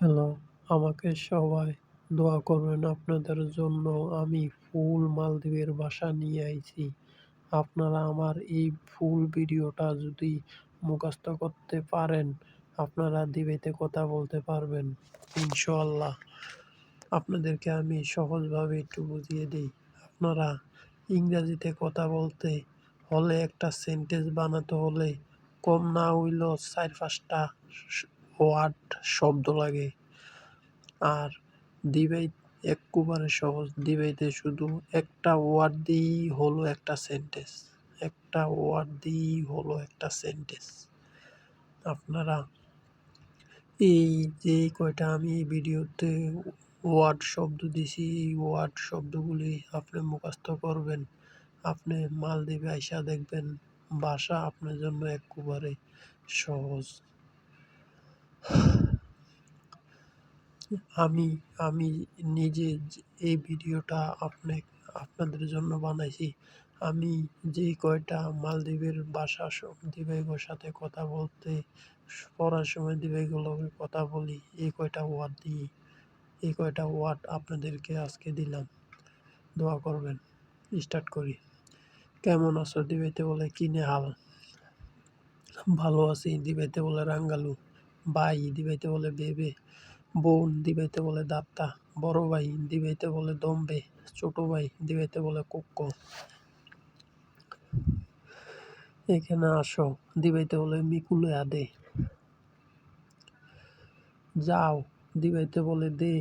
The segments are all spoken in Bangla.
হ্যালো, আমাকে সবাই দোয়া করবেন আপনাদের জন্য। আমি ফুল মালদ্বীপের বাসা নিয়ে আইছি। আপনারা আমার এই ফুল ভিডিওটা যদি মুখস্থ করতে পারেন, আপনারা দিবেতে কথা বলতে পারবেন ইনশাল্লাহ আপনাদেরকে আমি সহজভাবে একটু বুঝিয়ে দিই। আপনারা ইংরাজিতে কথা বলতে হলে একটা সেন্টেন্স বানাতে হলে কম না হইলেও চার পাঁচটা ওয়ার্ড শব্দ লাগে। আর দিবেই একেবারে সহজ দিবেইতে শুধু একটা ওয়ার্ড দিয়েই হলো একটা সেন্টেন্স একটা ওয়ার্ড দিয়েই হলো একটা সেন্টেন্স আপনারা এই যে কয়টা আমি এই ভিডিওতে ওয়ার্ড শব্দ দিছি, এই ওয়ার্ড শব্দগুলি আপনি মুখস্থ করবেন। আপনি মালদ্বীপে আইসা দেখবেন ভাষা আপনার জন্য একেবারে সহজ। আমি আমি নিজে এই ভিডিওটা আপনি আপনাদের জন্য বানাইছি। আমি যে কয়টা মালদ্বীপের ভাষা দিবাইগোর সাথে কথা বলতে, পড়ার সময় দিবাইগুলোকে কথা বলি, এই কয়টা ওয়ার্ড দিই এই কয়টা ওয়ার্ড আপনাদেরকে আজকে দিলাম। দোয়া করবেন। স্টার্ট করি। কেমন আছো? দিবাইতে বলে কিনে হাল। ভালো আছি। দিবাইতে বলে রাঙ্গালু। বাই দিবাইতে বলে বেবে, বোন দিবাইতে বলে দাত্তা, বড় ভাই দিবাইতে বলে দম্বে, ছোট ভাই দিবাইতে বলে কুক্ক। এখানে আসো, দিবাইতে বলে মিকুলে আদে। যাও, দিবাইতে বলে দে।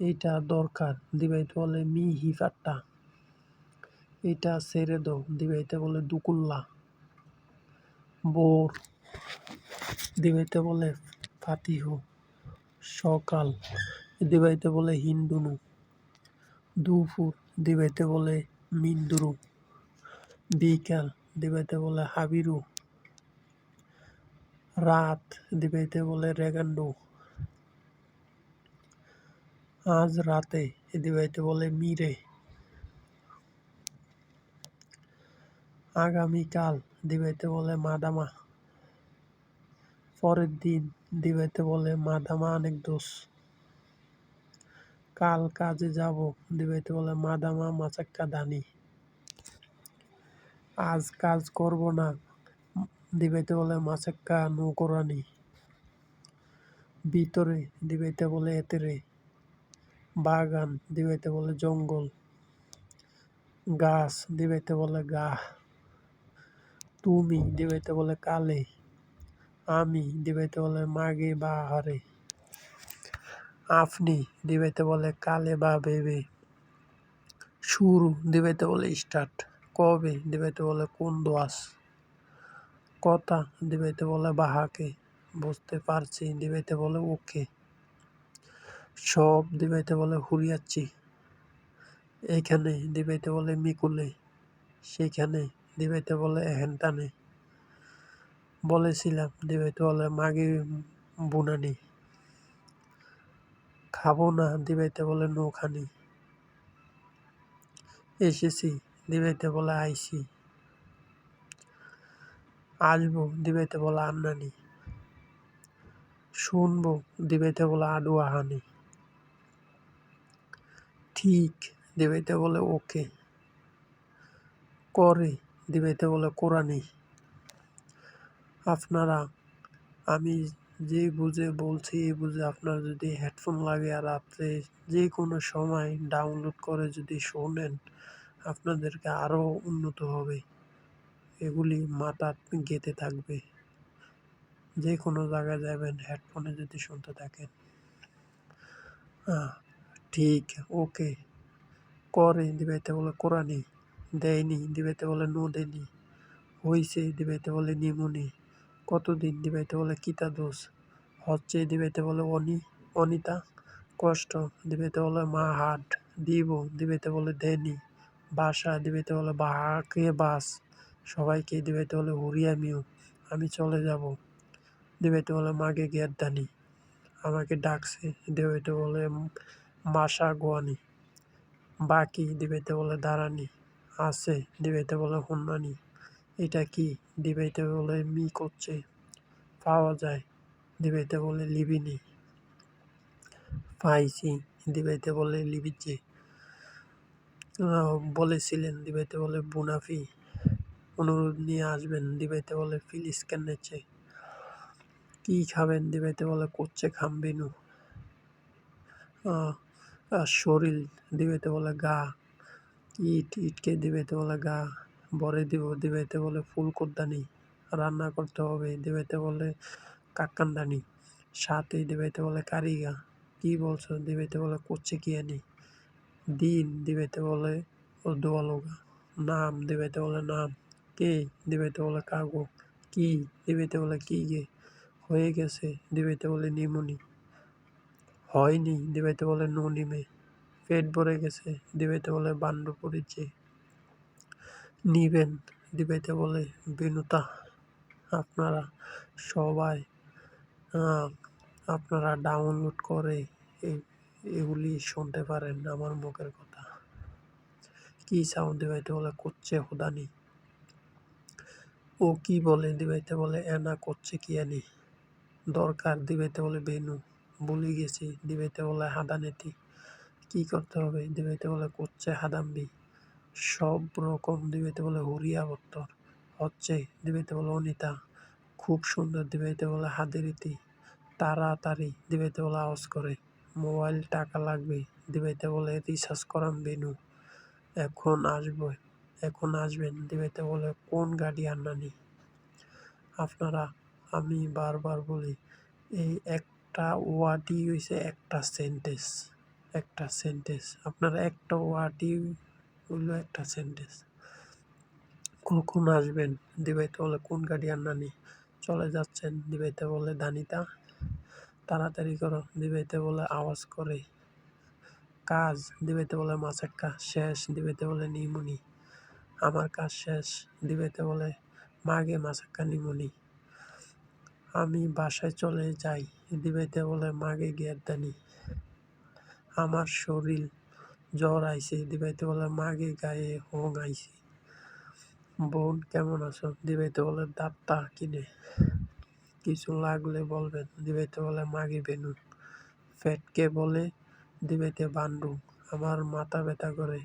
এইটা দরকার, দিবাইতে বলে মি হিফাট্টা এটা ছেড়ে দো দিবাইতে বলে দুকুল্লা। বোর। দিবাইতে বলে ফাতিহু, সকাল দিবাইতে বলে হিন্দুনু, দুপুর দিবাইতে বলে মিন্দুরু, বিকাল দিবাইতে বলে হাবিরু, রাত দিবাইতে বলে রেগান্ডু, আজ রাতে দিবাইতে বলে মিরে। আগামীকাল দিবাইতে বলে মাদামা পরের দিন দিবাইতে বলে মাদামা অনেক দোষ। কাল কাজে যাব। দিবাইতে বলে মাদামা মাচাক্কা দানি। আজ কাজ করব না। দিবাইতে বলে মাচাক্কা নৌকরানি ভিতরে দিবাইতে বলে এতেরে বাগান দিবাইতে বলে, জঙ্গল। গাছ দিবাইতে বলে গা তুমি দিবাইতে বলে, কালে। আমি দিবাইতে বলে মাগে বা হারে। আপনি দিবাইতে বলে কালে বা ভেবে শুরু দিবাইতে বলে স্টার্ট। কবে দিবাইতে বলে কোন দোয়াস কথা দিবাইতে বলে বাহাকে। বুঝতে পারছি দিবাইতে বলে ওকে। সব দিবাইতে বলে হুরিয়াচ্ছি। এইখানে দিবাইতে বলে মিকুলে। সেইখানে দিবাইতে বলে হেনটানে বলেছিলাম দিবাইতে বলে মাগি বুনানি খাব না। দিবাইতে বলে নৌখানি এসেছি। দিবাইতে বলে আইসি আসব। দিবাইতে বলে আন্নানি শুনব। দিবাইতে বলে আডুয়াহানি ঠিক। দিবাইতে বলে, ওকে। করে। দিবাইতে বলে কোরআনি আপনারা, আমি যে বুঝে বলছি, এই বুঝে আপনার যদি হেডফোন লাগে আর আপনি যে কোনো সময় ডাউনলোড করে যদি শোনেন, আপনাদেরকে আরও উন্নত হবে। এগুলি মাথা গেঁথে থাকবে। যে কোনো জায়গায় যাবেন হেডফোনে যদি শুনতে থাকেন। ঠিক, ওকে। করে দিবাইতে বলে কোরআনি দেয়নি দিবাইতে বলে নো দেয়নি হইছে দিবাইতে বলে নিমুনি। কতদিন দিবাইতে বলে কিতা দোষ হচ্ছে দিবাইতে বলে অনি অনিতা কষ্ট দিবাইতে বলে মা হাট দিব দিবাইতে বলে দেনি বাসা দিবাইতে বলে বাহাকে বাস সবাইকে দিবাইতে বলে হুরিয়া মিউ আমি চলে যাব দিবাইতে বলে মাগে দানি আমাকে ডাকছে দিবাইতে বলে মাসা গোয়ানি বাকি দিবাইতে বলে দাঁড়ানি আছে দিবাইতে বলে হন্নানি এটা কি দিবাইতে বলে মি করছে, পাওয়া যায়। দিবাইতে বলে লিবিনি পাইছি, দিবাইতে বলে লিবিচে বলেছিলেন, দিবাইতে বলে বুনাফি অনুরোধ নিয়ে আসবেন। দিবাইতে বলে ফিলিস কেনেছে? কি খাবেন? দিবাইতে বলে করছে খামবিনু শরীর, দিবাইতে বলে গা। ইট, ইটকে দিবাইতে বলে গা। বরে দিব দিবাইতে বলে ফুল কোদ্দানি রান্না করতে হবে দিবাইতে বলে কাকান্দানি সাথে দিবাইতে বলে কারিগা কি বলছো দিবাইতে বলে করছে কি আনি দিন দিবাইতে বলে ও দোয়ালোগা নাম দিবাইতে বলে নাম কে দিবাইতে বলে কাগো কি দিবাইতে বলে কি গে হয়ে গেছে দিবাইতে বলে নিমুনি হয়নি দিবাইতে বলে নো নিমে পেট ভরে গেছে দিবাইতে বলে বান্ডু পড়েছে নিবেন দিবাইতে বলে বিনুতা আপনারা সবাই আপনারা ডাউনলোড করে এগুলি শুনতে পারেন আমার মুখের কথা। কি সাউন্ড দিবাইতে বলে, করছে হুদানি? ও কি বলে দিবাইতে বলে এনা করছে কি আনি দরকার দিবাইতে বলে বেনু বলি গেছি, দিবাইতে বলে হাদানেতি। কি করতে হবে? দিবাইতে বলে, করছে হাদাম্বি। সব রকম দিবাইতে বলে হুরিয়া বত্তর হচ্ছে দিবাইতে বলে অনিতা, খুব সুন্দর দিবাইতে বলে হাদিরিতি, তাড়াতাড়ি দিবাইতে বলে আওয়াজ করে, মোবাইল টাকা লাগবে দিবাইতে বলে রিচার্জ করাম বেনু, এখন আসবে, এখন আসবেন দিবাইতে বলে কোন গাড়ি আনানি আপনারা, আমি বারবার বলি, এই একটা ওয়ার্ডই হয়েছে একটা সেন্টেন্স একটা সেন্টেন্স আপনারা একটা ওয়ার্ডই হইল একটা সেন্টেন্স কখন আসবেন? দিবাইতে বলে কোন গাড়ি আনানি চলে যাচ্ছেন? দিবাইতে বলে দানিতা, তাড়াতাড়ি করো। দিবাইতে বলে আওয়াজ করে। কাজ। দিবাইতে বলে মাসাক্কা শেষ। দিবাইতে বলে নিমুনি। আমার কাজ শেষ। দিবাইতে বলে মাগে মাসাক্কা নিমুনি। আমি বাসায় চলে যাই। দিবাইতে বলে মাগে দানি আমার শরীর জ্বর আইছে, দিবাইতে বলে মাগে গায়ে হোং আইছে। বোন, কেমন আছো? দিবাইতে বলে দাঁতটা কিনে। কিছু লাগলে বলবেন। দিবাইতে বলে মাগি বেনু ফ্যাটকে বলে? দিবাইতে বান্ডু। আমার মাথা ব্যথা করে।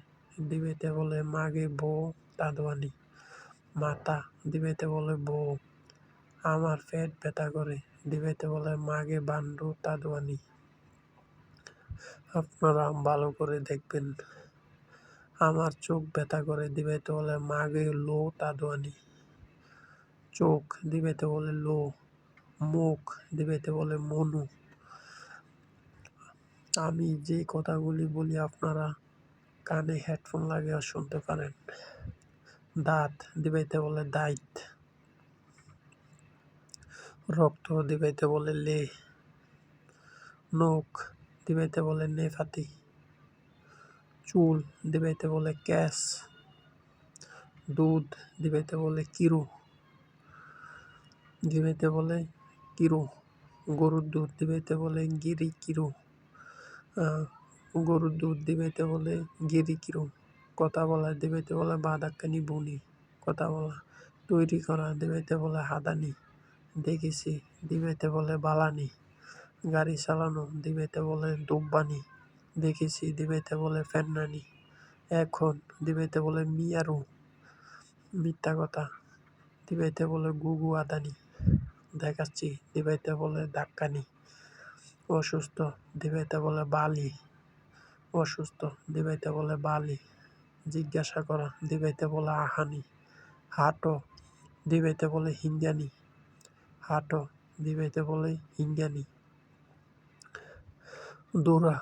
দিবাইতে বলে মাগে বউ দাদওয়ানি মাথা দিবাইতে বলে বউ। আমার পেট ব্যথা করে। দিবাইতে বলে মাগে বান্ডু দাদওয়ানি আপনারা ভালো করে দেখবেন। আমার চোখ ব্যথা করে দিবাইতে বলে মাগে লো তাদওয়ানি চোখ দিবাইতে বলে, লো। মুখ দিবাইতে বলে, মনু। আমি যে কথাগুলি বলি আপনারা কানে হেডফোন লাগিয়ে শুনতে পারেন। দাঁত দিবাইতে বলে দাইত রক্ত দিবাইতে বলে, লে। নখ দিবাইতে বলে নেফাতি চুল দিবাইতে বলে ক্যাশ দুধ দিবাইতে বলে কিরু। দিবাইতে বলে কিরু। গরুর দুধ দিবাইতে বলে গিরি কিরু। গরুর দুধ দিবাইতে বলে গিরি কিরু। কথা বলা দিবাইতে বলে বাদাক্কানি বুনি। কথা বলা তৈরি করা দিবাইতে বলে হাদানি। দেখেছি দিবাইতে বলে বালানি। গাড়ি চালানো দিবেতে বলে দুব্বানি দেখেছি দিবেতে বলে ফেন্নানি এখন দিবাইতে বলে মিয়ারু মিথ্যা কথা দিবাইতে বলে গুগু আদানি দেখাচ্ছি দিবাইতে বলে ধাক্কানি অসুস্থ দিবাইতে বলে বালি অসুস্থ দিবাইতে বলে বালি জিজ্ঞাসা করা দিবাইতে বলে আহানি হাটো দিবাইতে বলে হিঙ্গানি হাটো দিবাইতে বলে হিঙ্গানি দৌড়া,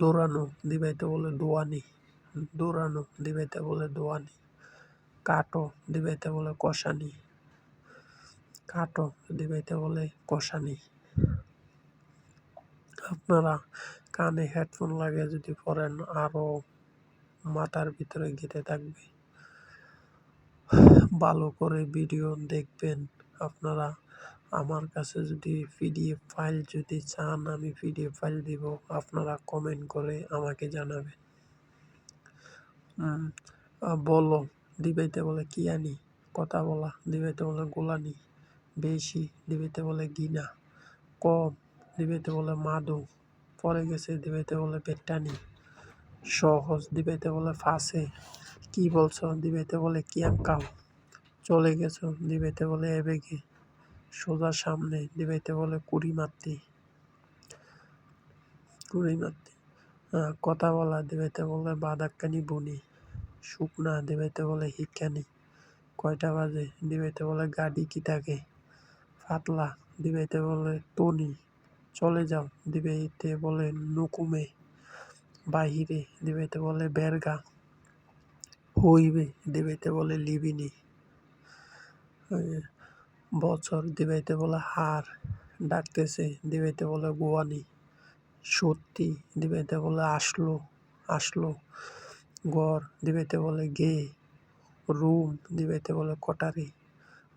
দৌড়ানো দিবাইতে বলে দোয়ানি, দৌড়ানো দিবাইতে বলে দোয়ানি, কাটো দিবাইতে বলে কষানি, কাটো দিবাইতে বলে কষানি। আপনারা কানে হেডফোন লাগিয়ে যদি পড়েন আরও মাথার ভিতরে গেঁথে থাকবে। ভালো করে ভিডিও দেখবেন আপনারা। আমার কাছে যদি পিডিএফ ফাইল যদি চান, আমি পিডিএফ ফাইল দিব। আপনারা কমেন্ট করে আমাকে জানাবেন। বলো, দিবাইতে বলে কি আনি? কথা বলা, দিবাইতে বলে গোলানি, বেশি, দিবাইতে বলে গিনা, কম, দিবাইতে বলে মাদু, পরে গেছে দিবাইতে বলে পেট্টানি, সহজ, দিবাইতে বলে ফাঁসে, কি বলছো? দিবাইতে বলে কি আঙ্কাল চলে গেছো, দিবাইতে বলে এবেগে। সোজা সামনে দিবাইতে বলে কুড়ি মারতি কুড়ি মারতি কথা বলা দিবাইতে বলে বাদাক্কানি বনি, শুকনা দিবাইতে বলে হিকানি কয়টা বাজে দিবাইতে বলে গাড়ি কি থাকে, ফাতলা দিবাইতে বলে তনি, চলে যাও দিবাইতে বলে নুকুমে, বাহিরে দিবাইতে বলে বেরগা, হইবে দিবাইতে বলে লিবিনি। বছর দিবাইতে বলে হার ডাকতেছে, দিবাইতে বলে গোয়ানি। সত্যি দিবাইতে বলে আসলো আসলো। গড় দিবাইতে বলে গে। রুম দিবাইতে বলে কটারি।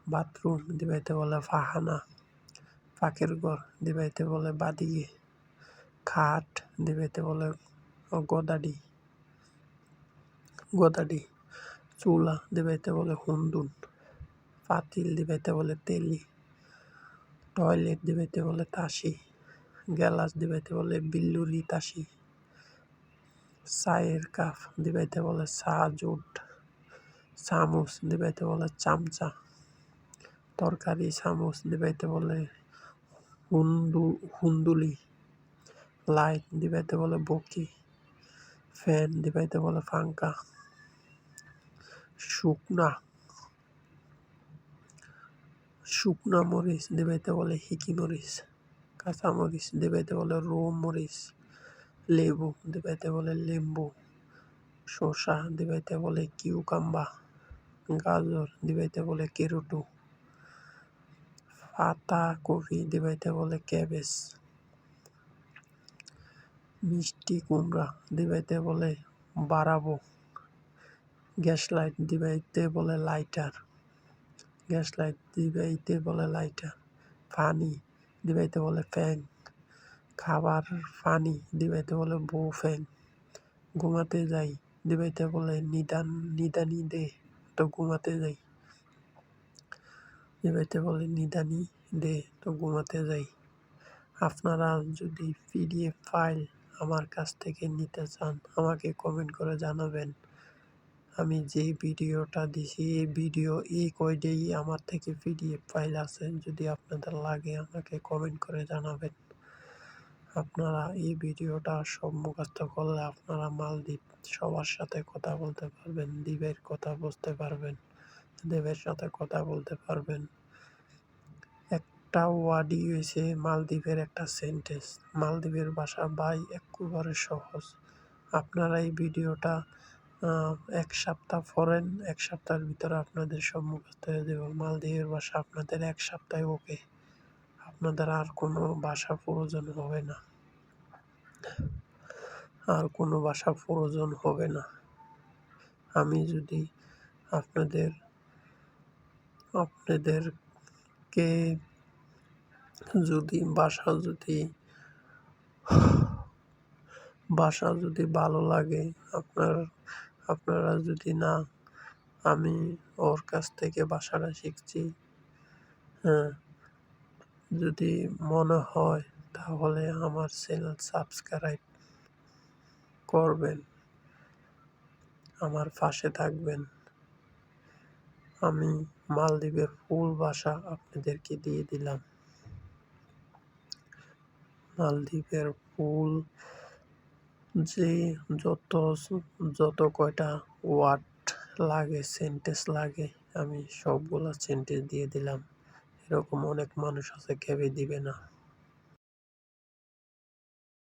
বাথরুম দিবাইতে বলে ফাহানা। পাকের ঘর দিবাইতে বলে বাদিয়ে খাট দিবাইতে বলে গদাডি। গদাডি। চুলা দিবাইতে বলে হুন্দুন। পাতিল দিবাইতে বলে তেলি, টয়লেট দিবাইতে বলে তাসি, গ্যালাস দিবাইতে বলে বিল্লুরি তাসি, চায়ের কাপ দিবাইতে বলে চা জুট চামচ দিবাইতে বলে চামচা, তরকারি চামচ দিবাইতে বলে হুন্দু, হুন্দুলি, লাইট দিবাইতে বলে বকি, ফ্যান দিবাইতে বলে ফাঙ্কা, শুকনা শুকনা মরিচ দিবাইতে বলে হিকি মরিচ, কাঁচা মরিচ দিবাইতে বলে রোম মরিচ, লেবু দিবাইতে বলে লেম্বু, শসা দিবাইতে বলে কিউকাম্বা গাজর দিবাইতে বলে কেরোটু, পাতা কফি দিবাইতে বলে ক্যাবেজ, মিষ্টি কুমড়া দিবাইতে বলে বাড়াবো গ্যাস লাইট দিবাইতে বলে লাইটার। গ্যাস লাইট দিবাইতে বলে লাইটার পানি দিবাইতে বলে ফ্যাং খাবার পানি দিবাইতে বলে বউ ফ্যাং ঘুমাতে যাই দিবাইতে বলে নিদান, নিদানি দে, তো ঘুমাতে যাই। দিবাইতে বলে নিদানি দে, তো ঘুমাতে যাই। আপনারা যদি পিডিএফ ফাইল আমার কাছ থেকে নিতে চান, আমাকে কমেন্ট করে জানাবেন। আমি যে ভিডিওটা দিছি, এই ভিডিও এই কয়টাই আমার থেকে পিডিএফ ফাইল আছে। যদি আপনাদের লাগে, আমাকে কমেন্ট করে জানাবেন। আপনারা এই ভিডিওটা সব মুখস্থ করলে আপনারা মালদ্বীপ সবার সাথে কথা বলতে পারবেন দ্বীপের কথা বুঝতে পারবেন, দেবের সাথে কথা বলতে পারবেন। একটা ওয়ার্ডই হয়েছে মালদ্বীপের একটা সেন্টেন্স মালদ্বীপের ভাষা বাই একবারে সহজ। আপনারা এই ভিডিওটা এক সপ্তাহ পড়েন এক সপ্তাহের ভিতরে আপনাদের সব মুখস্থ হয়ে যাবে মালদ্বীপের ভাষা আপনাদের এক সপ্তাহে ওকে। আপনাদের আর কোনো ভাষা প্রয়োজন হবে না। আর কোনো ভাষা প্রয়োজন হবে না। আমি যদি আপনাদের, আপনাদেরকে যদি বাসা যদি বাসা যদি ভালো লাগে, আপনার আপনারা যদি না, আমি ওর কাছ থেকে বাসাটা শিখছি। হ্যাঁ যদি মনে হয় তাহলে আমার চ্যানেল সাবস্ক্রাইব করবেন। আমার পাশে থাকবেন। আমি মালদ্বীপের ফুল ভাষা আপনাদেরকে দিয়ে দিলাম। মালদ্বীপের ফুল যে যত যত কয়টা ওয়ার্ড লাগে, সেন্টেন্স লাগে, আমি সবগুলো সেন্টেন্স দিয়ে দিলাম। এরকম অনেক মানুষ আছে কেবে দিবে না।